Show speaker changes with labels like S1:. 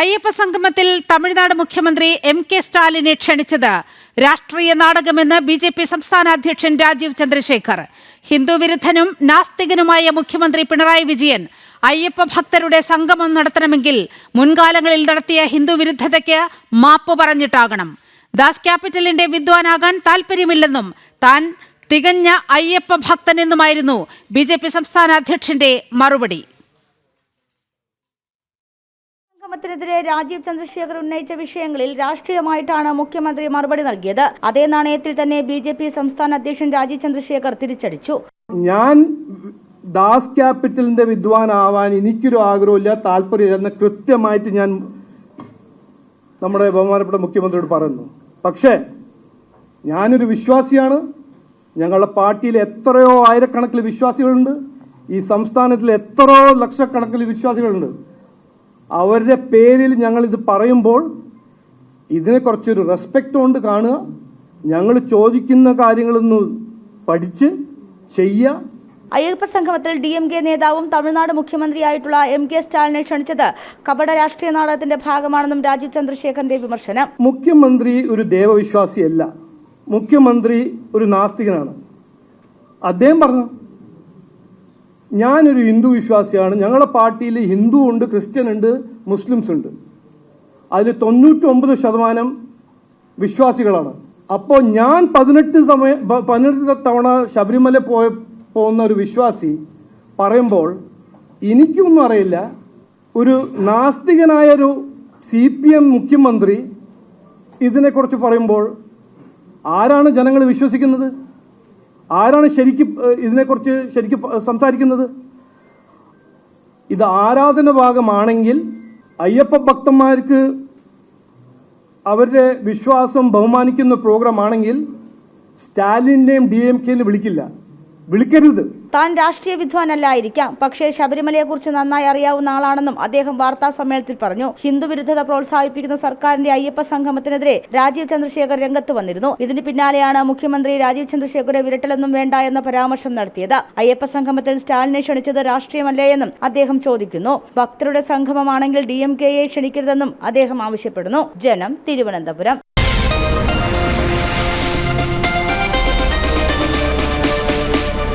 S1: അയ്യപ്പ സംഗമത്തിൽ തമിഴ്നാട് മുഖ്യമന്ത്രി M K സ്റ്റാലിനെ ക്ഷണിച്ചത് രാഷ്ട്രീയ നാടകമെന്ന് ബി ജെ പി സംസ്ഥാന അധ്യക്ഷൻ രാജീവ് ചന്ദ്രശേഖർ. ഹിന്ദു വിരുദ്ധനും നാസ്തികനുമായ മുഖ്യമന്ത്രി പിണറായി വിജയൻ അയ്യപ്പ ഭക്തരുടെ സംഗമം നടത്തണമെങ്കിൽ മുൻകാലങ്ങളിൽ നടത്തിയ ഹിന്ദു വിരുദ്ധതയ്ക്ക് മാപ്പ് പറഞ്ഞിട്ടാകണം. ദാസ് ക്യാപിറ്റലിന്റെ വിദ്വാനാകാൻ താൽപ്പര്യമില്ലെന്നും താൻ തികഞ്ഞ അയ്യപ്പ ഭക്തനെന്നുമായിരുന്നു ബി ജെ പി സംസ്ഥാന അധ്യക്ഷന്റെ മറുപടി.
S2: സംഗമത്തിനെതിരെ രാജീവ് ചന്ദ്രശേഖർ ഉന്നയിച്ച വിഷയങ്ങളിൽ രാഷ്ട്രീയമായിട്ടാണ് മുഖ്യമന്ത്രി മറുപടി നൽകിയത്. അതേ നാണയത്തിൽ തന്നെ ബി ജെ പി സംസ്ഥാന അധ്യക്ഷൻ രാജീവ് ചന്ദ്രശേഖർ തിരിച്ചടിച്ചു.
S3: ഞാൻ ദാസ് ക്യാപിറ്റലിന്റെ വിദ്വാനാവാൻ എനിക്കൊരു ആഗ്രഹമില്ല താല്പര്യമില്ലെന്ന് കൃത്യമായിട്ട് ഞാൻ നമ്മുടെ ബഹുമാനപ്പെട്ട മുഖ്യമന്ത്രിയോട് പറയുന്നു. പക്ഷേ ഞാനൊരു വിശ്വാസിയാണ്. ഞങ്ങളുടെ പാർട്ടിയിൽ എത്രയോ ആയിരക്കണക്കിന് വിശ്വാസികളുണ്ട്. ഈ സംസ്ഥാനത്തിൽ എത്രയോ ലക്ഷക്കണക്കിന് വിശ്വാസികളുണ്ട്. അവരുടെ പേരിൽ ഞങ്ങൾ ഇത് പറയുമ്പോൾ ഇതിനെ കുറച്ചൊരു റെസ്പെക്റ്റ് കൊണ്ട് കാണുക. ഞങ്ങൾ ചോദിക്കുന്ന കാര്യങ്ങളൊന്ന് പഠിച്ച് ചെയ്യുക.
S2: അയ്യപ്പ സംഗമത്തിൽ ഡി എം കെ നേതാവും തമിഴ്നാട് മുഖ്യമന്ത്രിയായിട്ടുള്ള എം കെ സ്റ്റാലിനെ ക്ഷണിച്ചത് കപട രാഷ്ട്രീയ നാടകത്തിന്റെ ഭാഗമാണെന്നും രാജീവ് ചന്ദ്രശേഖരന്റെ വിമർശനം.
S3: മുഖ്യമന്ത്രി ഒരു ദേവവിശ്വാസിയല്ല. മുഖ്യമന്ത്രി ഒരു നാസ്തികനാണ്. അദ്ദേഹം പറഞ്ഞു ഞാനൊരു ഹിന്ദു വിശ്വാസിയാണ്. ഞങ്ങളുടെ പാർട്ടിയിൽ ഹിന്ദു ഉണ്ട് ക്രിസ്ത്യൻ ഉണ്ട് മുസ്ലിംസ് ഉണ്ട്. അതിൽ തൊണ്ണൂറ്റൊമ്പത് ശതമാനം വിശ്വാസികളാണ്. അപ്പോൾ ഞാൻ പതിനെട്ട് സമയ പതിനെട്ട് തവണ ശബരിമല പോയ പോകുന്ന ഒരു വിശ്വാസി പറയുമ്പോൾ എനിക്കൊന്നും അറിയില്ല. ഒരു നാസ്തികനായ ഒരു സി പി എം മുഖ്യമന്ത്രി ഇതിനെക്കുറിച്ച് പറയുമ്പോൾ ആരാണ് ജനങ്ങൾ വിശ്വസിക്കുന്നത്? ആരാണ് ശരിക്കും ഇതിനെക്കുറിച്ച് ശരിക്കും സംസാരിക്കുന്നത്? ഇത് ആരാധന ഭാഗമാണെങ്കിൽ അയ്യപ്പ ഭക്തന്മാർക്ക് അവരുടെ വിശ്വാസം ബഹുമാനിക്കുന്ന പ്രോഗ്രാം ആണെങ്കിൽ സ്റ്റാലിനെയും ഡി എം കെയിലും വിളിക്കില്ല. വിളിക്കരുത്.
S2: താൻ രാഷ്ട്രീയ വിദ്വാനല്ലായിരിക്കാം. പക്ഷേ ശബരിമലയെക്കുറിച്ച് നന്നായി അറിയാവുന്ന ആളാണെന്നും അദ്ദേഹം വാർത്താ സമ്മേളനത്തിൽ പറഞ്ഞു. ഹിന്ദു വിരുദ്ധത പ്രോത്സാഹിപ്പിക്കുന്ന സർക്കാരിന്റെ അയ്യപ്പ സംഗമത്തിനെതിരെ രാജീവ് ചന്ദ്രശേഖർ രംഗത്ത് വന്നിരുന്നു. ഇതിന് പിന്നാലെയാണ് മുഖ്യമന്ത്രി രാജീവ് ചന്ദ്രശേഖരുടെ വിരട്ടലൊന്നും വേണ്ട എന്ന പരാമർശം നടത്തിയത്. അയ്യപ്പ സംഗമത്തിൽ സ്റ്റാലിനെ ക്ഷണിച്ചത് രാഷ്ട്രീയമല്ലേ എന്നും അദ്ദേഹം ചോദിക്കുന്നു. ഭക്തരുടെ സംഗമമാണെങ്കിൽ ഡി എം കെയെ ക്ഷണിക്കരുതെന്നും അദ്ദേഹം ആവശ്യപ്പെടുന്നു. ജനം തിരുവനന്തപുരം.